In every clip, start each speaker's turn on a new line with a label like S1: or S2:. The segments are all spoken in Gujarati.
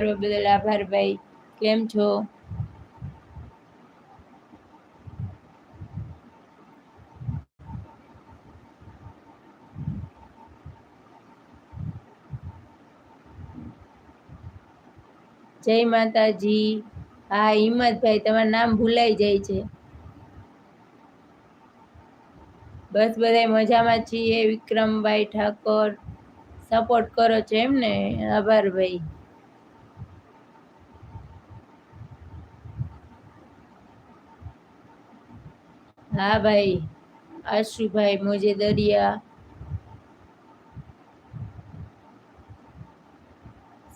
S1: બદલ આભાર ભાઈ. કેમ છો? જય માતાજી. હા હિંમતભાઈ તમારું નામ ભૂલાઈ જાય છે. બસ બધા મજામાં છીએ. વિક્રમભાઈ ઠાકોર સપોર્ટ કરો છો એમ ને આભાર ભાઈ. હા ભાઈ, આશુભાઈ મોજે દરિયા.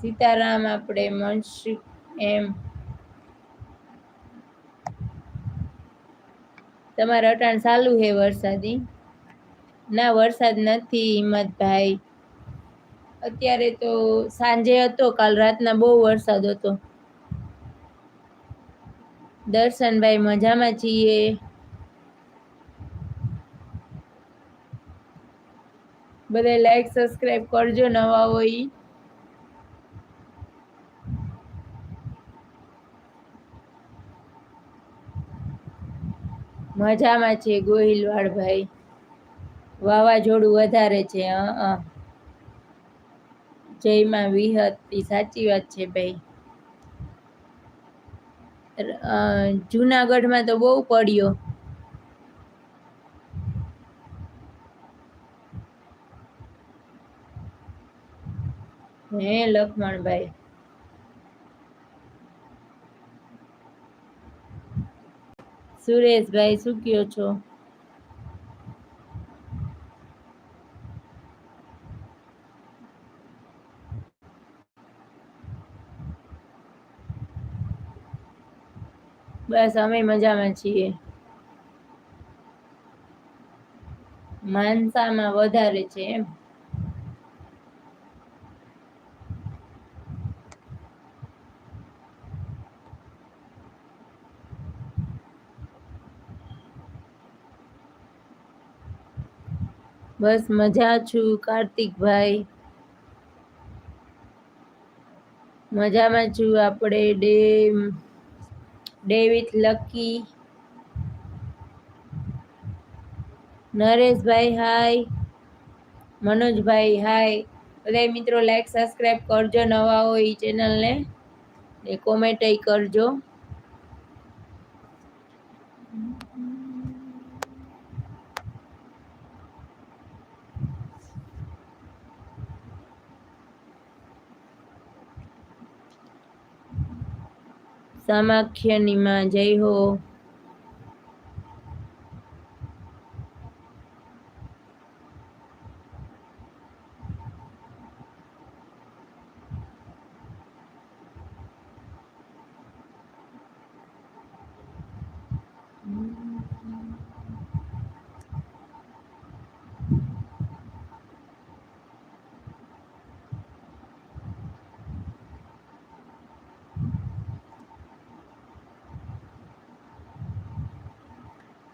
S1: સીતારામ આપણે મનસુખ એમ. તમારે અટાણ ચાલુ હે વરસાદી? ના, વરસાદ નથી, હિંમતભાઈ. અત્યારે તો સાંજે હતો, કાલ રાતના બહુ વરસાદ હતો. દર્શનભાઈ મજામાં છીએ. બધા લાઈક સબસ્ક્રાઇબ કરજો નવા હોય. મજામાં છે ગોહિલવાડ ભાઈ. વાવાઝોડું વધારે છે, હા જયમાં વિહત સાચી વાત છે ભાઈ. જુનાગઢમાં તો બહુ પડ્યો. હે લખમણભાઈ સુરેશભાઈ શું કયો છો? બસ અમે મજામાં છીએ. માનસામાં વધારે છે એમ. બસ મજા છું, કાર્તિકભાઈ. મજામાં છું આપણે ડે, ડેવિડ લકી. નરેશભાઈ, હાય. મનોજભાઈ, હાય. બધા મિત્રો લાઈક સબસ્ક્રાઈબ કરજો નવા હોય એ ચેનલને ને. કોમેન્ટ કરજો. સામાખ્યની માં જય હો.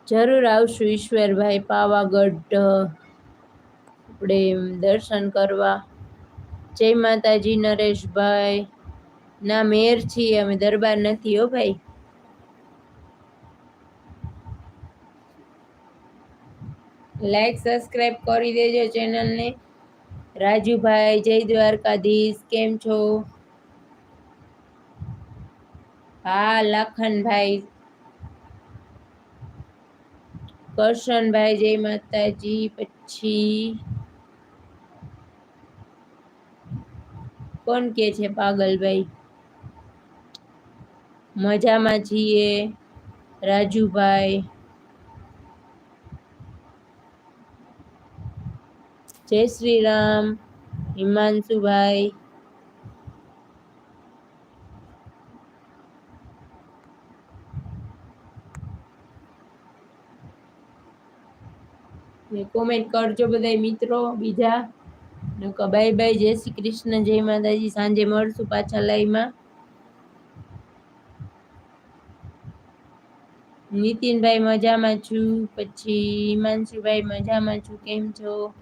S1: જરૂર આવશું, ઈશ્વરભાઈ પાવાગઢ આપણે દર્શન કરવા. જય માતાજી નરેશભાઈ. ના, મેર છીએ અમે, દરબાર નથી હો ભાઈ. લાઈક સબસ્ક્રાઈબ કરી દેજો ચેનલને. રાજુભાઈ, જય દ્વારકાધીશ, કેમ છો? હા, લખનભાઈ કરશનભાઈ જય માતાજી. પછી કોણ કે છે પાગલભાઈ? મજામાં છીએ. રાજુભાઈ. જય શ્રી રામ. હિમાંશુભાઈ. ને કોમેન્ટ કરજો બધા મિત્રો, બીજા. બાય બાય જય શ્રી કૃષ્ણ, જય માતાજી, સાંજે મળશું પાછા લાઈમાં નીતિનભાઈ, મજામાં છું. પછી હિમાંશુભાઈ, મજામાં છું. કેમ છો?